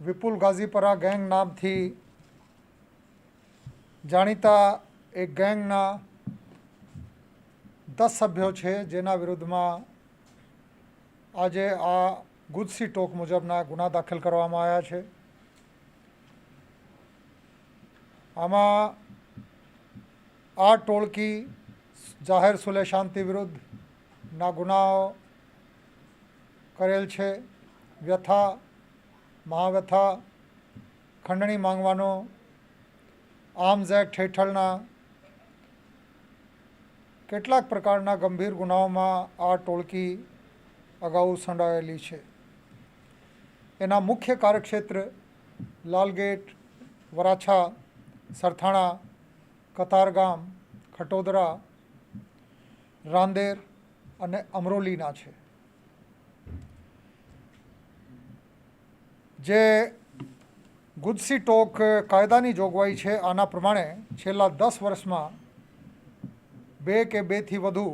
વિપુલ ગાઝીપરા gang નામથી જાણીતા એક ગેંગના દસ સભ્યો છે, જેના વિરુદ્ધમાં આજે આ ગુજસી ટોક મુજબના ગુના દાખલ કરવામાં આવ્યા છે. આમાં આ ટોળકી જાહેર સુલે શાંતિ વિરુદ્ધના ગુનાઓ કરેલ છે. વ્યથા મહાવ્યથા ખંડણી માંગવાનો આર્મ્સ એક્ટ હેઠળના કેટલાક પ્રકારના ગંભીર ગુનાઓમાં આ ટોળકી અગાઉ સંડાયેલી છે. એના મુખ્ય કાર્યક્ષેત્ર લાલગેટ, વરાછા, સરથાણા, કતારગામ, ખટોદરા, રાંદેર અને અમરોલીના છે. જે ગુજસી ટોક કાયદાની જોગવાઈ છે, આના પ્રમાણે છેલ્લા દસ વર્ષમાં બે કે બેથી વધુ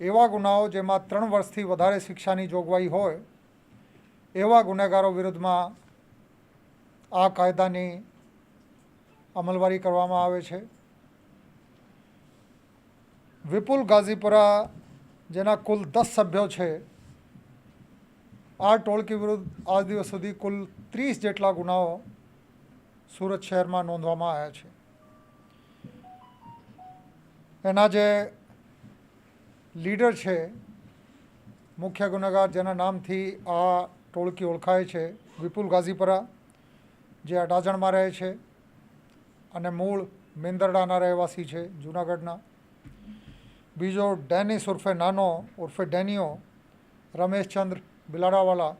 એવા ગુનાઓ જેમાં ત્રણ વર્ષથી વધારે શિક્ષાની જોગવાઈ હોય, એવા ગુનેગારો વિરુદ્ધમાં આ કાયદાની અમલવારી કરવામાં આવે છે. વિપુલ ગાઝીપુરા, જેના કુલ દસ સભ્યો છે આ ટોળકી વિરુદ્ધ આજ દિવસ સુધી કુલ ત્રીસ જેટલા ગુનાઓ સુરત શહેરમાં નોંધવામાં આવ્યા છે. એના જે લીડર છે, મુખ્ય ગુનેગાર જેના નામથી આ ટોળકી ઓળખાય છે, વિપુલ ગાઝીપરા, જે અડાજણમાં રહે છે અને મૂળ મેંદરડાના રહેવાસી છે જૂનાગઢના. બીજો ડેનિસ ઉર્ફે નાનો ઉર્ફે ડેનિયો રમેશચંદ્ર બિલાડાવાલા.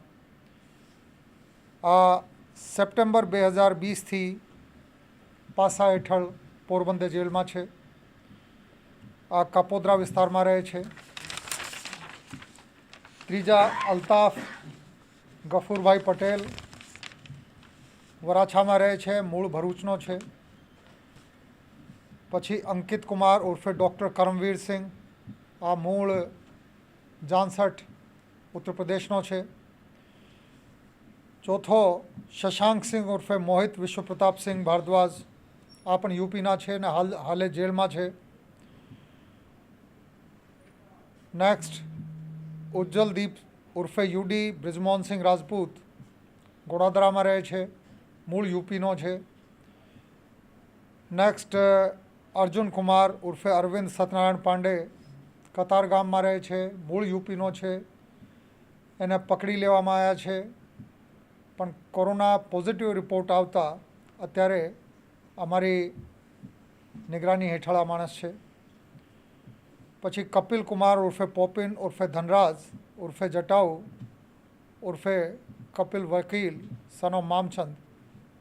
આ સપ્ટેમ્બર બે હજાર વીસથી પાસા હેઠળ પોરબંદર જેલમાં છે. આ કાપોદ્રા વિસ્તારમાં રહે છે. ત્રીજા અલ્તાફ ગફુરભાઈ પટેલ વરાછામાં રહે છે, મૂળ ભરૂચનો છે. પછી અંકિત કુમાર ઉર્ફે ડૉક્ટર કરમવીર સિંહ, આ મૂળ જાનસઠ ઉત્તર પ્રદેશનો છે. ચોથો શશાંક સિંહ ઉર્ફે મોહિત વિશ્વપ્રતાપ સિંહ ભારદ્વાજ, આ પણ યુપીના છે અને હાલ, હાલે જેલમાં છે. નેક્સ્ટ ઉજ્જવલદીપ ઉર્ફે યુડી બ્રિજમોહન સિંહ રાજપૂત, ગોડાદરામાં રહે છે, મૂળ યુપીનો છે. નેક્સ્ટ અર્જુન કુમાર ઉર્ફે અરવિંદ સત્યનારાયણ પાંડે કતાર ગામમાં રહે છે, મૂળ યુપીનો છે. એને પકડી લેવામાં આવ્યા છે. પણ કોરોના પોઝિટિવ રિપોર્ટ આવતા અત્યારે અમારી નિગરાની હેઠળ આ માણસ છે. પછી કપિલ કુમાર ઉર્ફે પોપિન, ઉર્ફે ધનરાજ, ઉર્ફે જટાઉ, ઉર્ફે કપિલ વકીલ, સનો મામચંદ,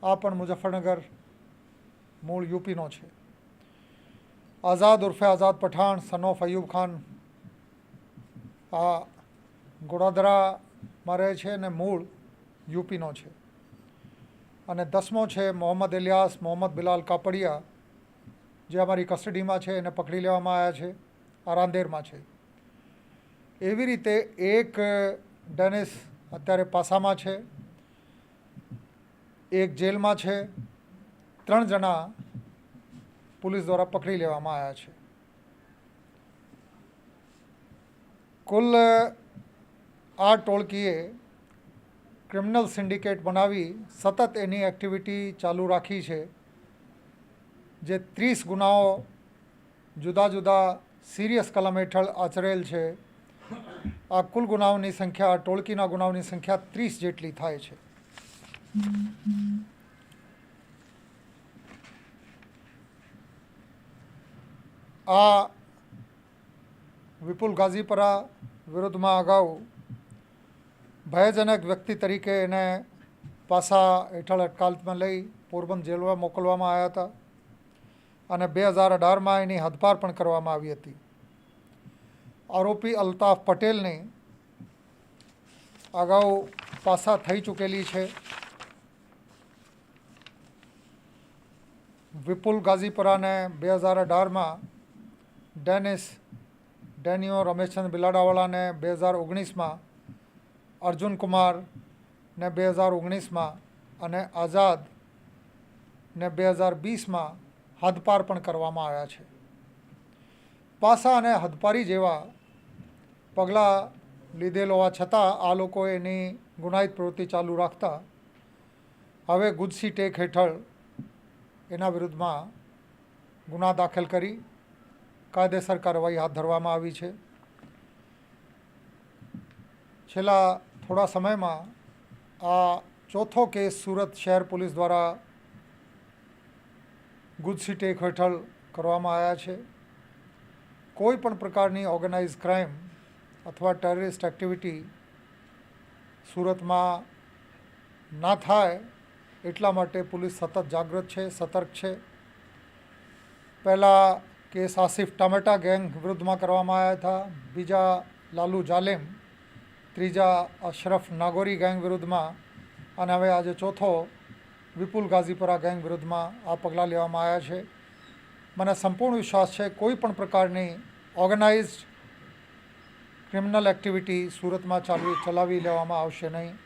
આ પણ મુઝફ્ફરનગર મૂળ યુપીનો છે. આઝાદ ઉર્ફે આઝાદ પઠાણ, સન ઓફ અયુબ ખાન, આ ગોડાદરામાં રહે છે અને મૂળ યુપીનો છે. અને દસમો છે મોહમ્મદ ઇલિયાસ, મોહમ્મદ બિલાલ કાપડિયા, જે અમારી કસ્ટડીમાં છે, એને પકડી લેવામાં આવ્યા છે, આરાંદેરમાં છે. એવી રીતે એક ડેનિસ અત્યારે પાસામાં છે, એક જેલમાં છે, ત્રણ જણા પોલીસ દ્વારા પકડી લેવામાં આવ્યા છે. કુલ આ ટોળકીએ ક્રિમિનલ સિન્ડિકેટ બનાવી સતત એની એક્ટિવિટી ચાલુ રાખી છે, જે ત્રીસ ગુનાઓ જુદા જુદા સિરિયસ કલમ હેઠળ આચરેલ છે. આ કુલ ગુનાઓની સંખ્યા ટોળકીના ગુનાઓની સંખ્યા ત્રીસ જેટલી થાય છે. આ વિપુલ ગાઝીપરા વિરુદ્ધમાં અગાઉ ભયજનક વ્યક્તિ તરીકે એને પાસા હેઠળ અટકાલતમાં લઈ પોરબંદર જેલમાં મોકલવામાં આવ્યા હતા અને બે હજાર અઢારમાં એની હદપાર પણ કરવામાં આવી હતી. આરોપી અલ્તાફ પટેલની અગાઉ પાસા થઈ ચૂકેલી છે. વિપુલ ગાઝીપરાને બે હજાર અઢારમાં ડેનિસ ડેનિયો રમેશચંદ્ર બિલાડાવાળાને બે હજાર ઓગણીસમાં અર્જુન કુમાર ને બે હજાર ઓગણીસમાં અને આઝાદ ને બે હજાર વીસમાં હદપાર પણ કરવામાં આવ્યા છે. પાસા અને હદપારી જેવા પગલાં લીધેલ હોવા છતાં આ લોકો એની ગુનાહિત પ્રવૃત્તિ ચાલુ રાખતા હવે ગુજસી ટેક હેઠળ એના વિરુદ્ધમાં ગુના દાખલ કરી કાયદેસર કાર્યવાહી હાથ ધરવામાં આવી છે. છેલ્લા થોડા સમયમાં આ ચોથો કેસ સુરત શહેર પોલીસ દ્વારા ગુજસી ટેક હેઠળ કરવામાં આવ્યા છે. કોઈ પણ પ્રકારની ઓર્ગેનાઇઝ ક્રાઇમ અથવા ટેરરિસ્ટ એક્ટિવિટી સુરતમાં ના થાય એટલા માટે પોલીસ સતત જાગૃત છે, સતર્ક છે. પહેલાં કેસ આસિફ ટામેટા ગેંગ વિરુદ્ધમાં કરવામાં આવ્યા હતા. બીજા લાલુ જાલેમ ત્રીજા અશરફ નાગોરી ગેંગ વિરુદ્ધમાં અને હવે આજે ચોથો વિપુલ ગાઝીપુરા ગેંગ વિરુદ્ધમાં આ પગલાં લેવામાં આવ્યા છે. મને સંપૂર્ણ વિશ્વાસ છે કોઈ પણ પ્રકારની ઓર્ગેનાઇઝ ક્રિમિનલ એક્ટિવિટી સુરતમાં ચાલવી, ચલાવી લેવામાં આવશે નહીં.